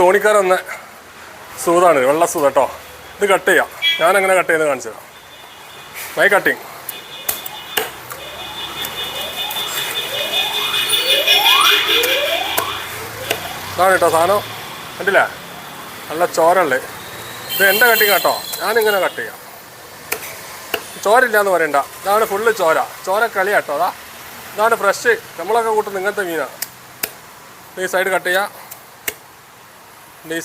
തോണിക്കാരൻ വന്ന സൂതാണ് വെള്ള സൂത കേട്ടോ. ഇത് കട്ട് ചെയ്യാം. ഞാൻ അങ്ങനെ കട്ട് ചെയ്ത് കാണിച്ചു തരാം. മൈ കട്ടിങ് ഇതാണ് കേട്ടോ സാധനം. കണ്ടില്ലേ? നല്ല ചോരല്ലേ? ഇത് എന്റെ കട്ടിങ് കേട്ടോ ഞാനിങ്ങനെ കട്ട് ചെയ്യാം. ചോരില്ല എന്ന് പറയണ്ട. ഇതാണ് ഫുള്ള് ചോര. ചോര കളി കേട്ടോ അതാ. ഇതാണ് ഫ്രഷ് നമ്മളൊക്കെ കൂട്ടുന്ന ഇങ്ങനത്തെ മീനാണ്. ഈ സൈഡ് കട്ട് ചെയ്യുക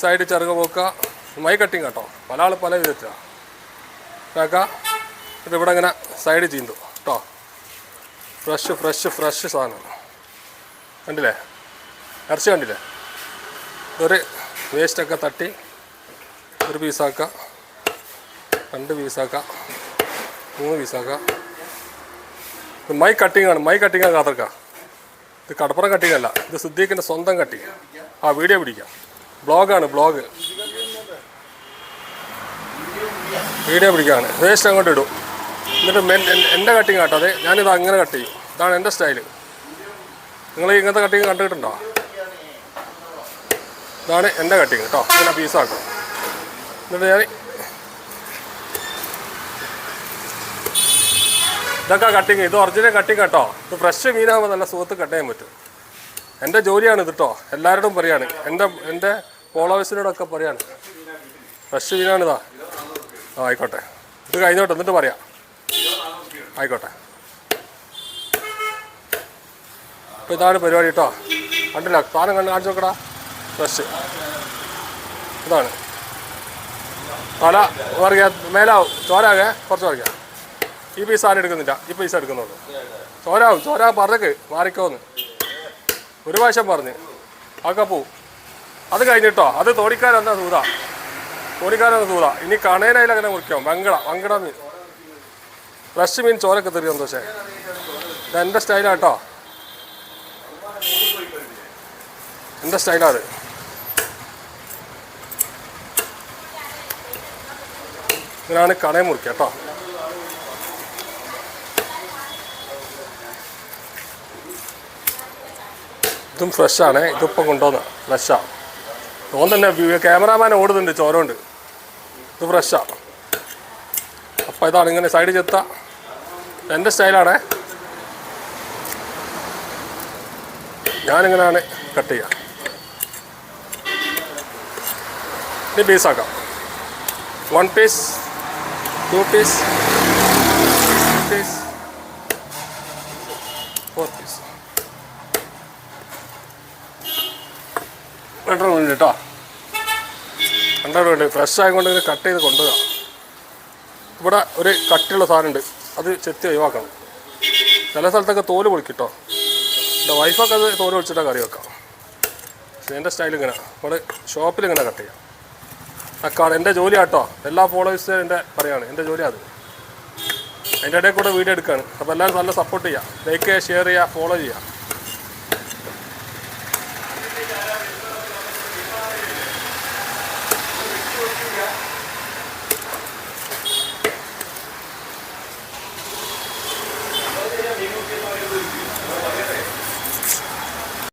സൈഡ് ചെറുക പോക്കുക. മൈ കട്ടിങ് കേട്ടോ പല ആൾ പല വിധത്തിലാണ് കേൾക്കുക എന്നിട്ട് ഇവിടെ ഇങ്ങനെ സൈഡ് ചീന്തു കേട്ടോ. ഫ്രഷ് ഫ്രഷ് ഫ്രഷ് സാധനമാണ് കണ്ടില്ലേ? ഇറച്ചി കണ്ടില്ലേ? ഒരു വേസ്റ്റൊക്കെ തട്ടി ഒരു പീസാക്കുക രണ്ട് പീസാക്കുക മൂന്ന് പീസാക്കുക മൈ കട്ടിങ് ആണ്. മൈ കട്ടിങ്ങാണ് കാത്തിർക്കുക ഇത് കടപ്പുറം കട്ടിങ്ങല്ല ഇത് സിദ്ദീഖിന്റെ സ്വന്തം കട്ടിങ് ആ വീഡിയോ പിടിക്കാം. ബ്ലോഗാണ് ബ്ലോഗ്. വീഡിയോ പിടിക്കാണ്. വേസ്റ്റ് അങ്ങോട്ട് ഇടും. എന്നിട്ട് എന്റെ കട്ടിങ് കേട്ടോ അതെ ഞാനിത് അങ്ങനെ കട്ട് ചെയ്യും. ഇതാണ് എന്റെ സ്റ്റൈൽ നിങ്ങൾ ഇങ്ങനത്തെ കട്ടിങ് കണ്ടിട്ടുണ്ടോ? ഇതാണ് എന്റെ കട്ടിങ് കേട്ടോ ഇങ്ങനെ പീസാക്കും എന്നിട്ട് ഞാൻ ഇതൊക്കെ കട്ടിങ് ഇത് ഒറിജിനൽ കട്ടിങ് കേട്ടോ ഇത് ഫ്രഷ് മീനാകുമ്പോൾ നല്ല സുഖത്ത് കട്ട് ചെയ്യാൻ പറ്റും. എന്റെ ജോലിയാണ് ഇത് കേട്ടോ എല്ലാവരോടും പറയുകയാണ് എന്റെ എന്റെ ഫോളോവേഴ്സിനോടൊക്കെ പറയാണ്. ഫ്രഷ് മീനാണിതാ. ആ ആയിക്കോട്ടെ. ഇത് കഴിഞ്ഞോട്ടെ എന്നിട്ട് പറയാം. ആയിക്കോട്ടെ. അപ്പോൾ ഇതാണ് പരിപാടി കേട്ടോ കണ്ടില്ല സാധനം കണ്ട് കാണിച്ചു നോക്കടാ. ഫ്രഷ് ഇതാണ്. തല പറയാ മേലാവും. ചോരാകെ കുറച്ച് കുറയ്ക്കാം ഈ പൈസ ആരും എടുക്കുന്നില്ല. ഈ പൈസ എടുക്കുന്നുള്ളൂ. ചോരാവും. ചോരാ പറഞ്ഞേക്ക്. മാറിക്കോന്ന് ഒരു പ്രാവശ്യം പറഞ്ഞ്. അതൊക്കെ പോവും. അത് കഴിഞ്ഞിട്ടോ? അത് തോണിക്കാരെന്ന സൂത? തോണിക്കാരെന്ന സൂത? ഇനി കണേനയിൽ അങ്ങനെ മുറിക്കാം. വങ്കട വങ്കട ഫ്രഷ് മീൻ ചോരൊക്കെ തെറി പക്ഷേ ഇത് എന്റെ സ്റ്റൈലാട്ടോ എന്റെ സ്റ്റൈലാണ് ഇങ്ങനെയാണ് കണയം മുറിക്കുക കേട്ടോ. ഇതും ഫ്രഷാണ് ഇതിപ്പോൾ കൊണ്ടുവന്ന ഫ്രഷാ ഓൻ തന്നെ ക്യാമറാമാൻ ഓടുന്നുണ്ട് ചോരമുണ്ട്. ഇത് ഫ്രഷാണ് അപ്പോൾ ഇതാണ് ഇങ്ങനെ സൈഡ് ചെത്ത. എന്റെ സ്റ്റൈലാണ് ഞാനിങ്ങനെയാണ് കട്ട് ചെയ്യുക ഇനി പീസാക്കാം one piece two piece piece four piece രണ്ടര മിനിറ്റ് കേട്ടോ. രണ്ടര മിനിറ്റ് ഫ്രഷ് ആയതുകൊണ്ട് ഇങ്ങനെ കട്ട് ചെയ്ത് കൊണ്ടുപോകാം ഇവിടെ ഒരു കട്ടിയുള്ള സാധനമുണ്ട് അത് ചെത്തി ഒഴിവാക്കണം. ചില സ്ഥലത്തൊക്കെ തോൽ പൊളിക്കിട്ടോ. എന്റെ വൈഫൊക്കെ അത് തോൽ പൊളിച്ചിട്ടാ കറി വെക്കാം. എന്റെ സ്റ്റൈൽ ഇങ്ങനെ. ഇവിടെ ഷോപ്പിൽ ഇങ്ങനെ കട്ട് ചെയ്യാം. അക്കാട് എന്റെ ജോലി ആട്ടോ എല്ലാ ഫോളോവേഴ്സും എന്റെ പറയാണ് എന്റെ ജോലി അത്. അതിന്റെ ഇടയിൽ കൂടെ വീഡിയോ എടുക്കുകയാണ് അപ്പോൾ എല്ലാവരും നല്ല സപ്പോർട്ട് ചെയ്യുക ലൈക്ക് ചെയ്യുക ഷെയർ ചെയ്യുക ഫോളോ ചെയ്യുക.